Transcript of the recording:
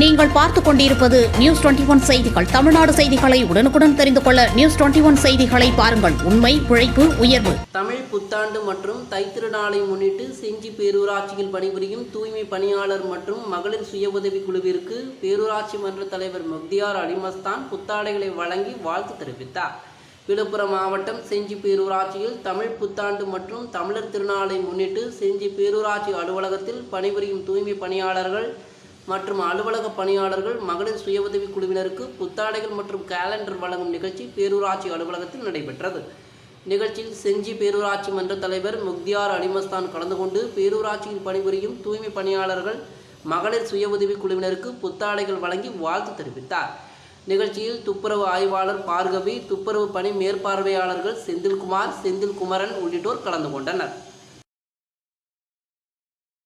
நீங்கள் பார்த்துக் கொண்டிருப்பது நியூஸ் டுவெண்டி ஒன் செய்திகள். தமிழ்நாடு செய்திகளை உடனுக்குடன் தெரிந்து கொள்ள நியூஸ் டுவெண்டி ஒன் செய்திகளை பாருங்கள். உண்மை உழைப்பு உயர்வு. தமிழ் புத்தாண்டு மற்றும் தைத்திருநாளை முன்னிட்டு செஞ்சி பேரூராட்சியில் பணிபுரியும் தூய்மை பணியாளர் மற்றும் மகளிர் சுய உதவி குழுவிற்கு பேரூராட்சி மன்ற தலைவர் முக்தியார் அலிமஸ்தான் புத்தாடைகளை வழங்கி வாழ்த்து தெரிவித்தார். விழுப்புரம் மாவட்டம் செஞ்சி பேரூராட்சியில் தமிழ் புத்தாண்டு மற்றும் தமிழர் திருநாளை முன்னிட்டு செஞ்சி பேரூராட்சி அலுவலகத்தில் பணிபுரியும் தூய்மை பணியாளர்கள் மற்றும் அலுவலக பணியாளர்கள் மகளிர் சுய உதவி குழுவினருக்கு புத்தாடைகள் மற்றும் கேலண்டர் வழங்கும் நிகழ்ச்சி பேரூராட்சி அலுவலகத்தில் நடைபெற்றது. நிகழ்ச்சியில் செஞ்சி பேரூராட்சி மன்ற தலைவர் முக்தியார் அலிமஸ்தான் கலந்து கொண்டு பேரூராட்சியில் பணிபுரியும் தூய்மை பணியாளர்கள் மகளிர் சுய உதவி குழுவினருக்கு புத்தாடைகள் வழங்கி வாழ்த்து தெரிவித்தார். நிகழ்ச்சியில் துப்புரவு ஆய்வாளர் பார்கவி துப்புரவு பணி மேற்பார்வையாளர்கள் செந்தில்குமார் செந்தில் குமரன் உள்ளிட்டோர் கலந்து கொண்டனர்.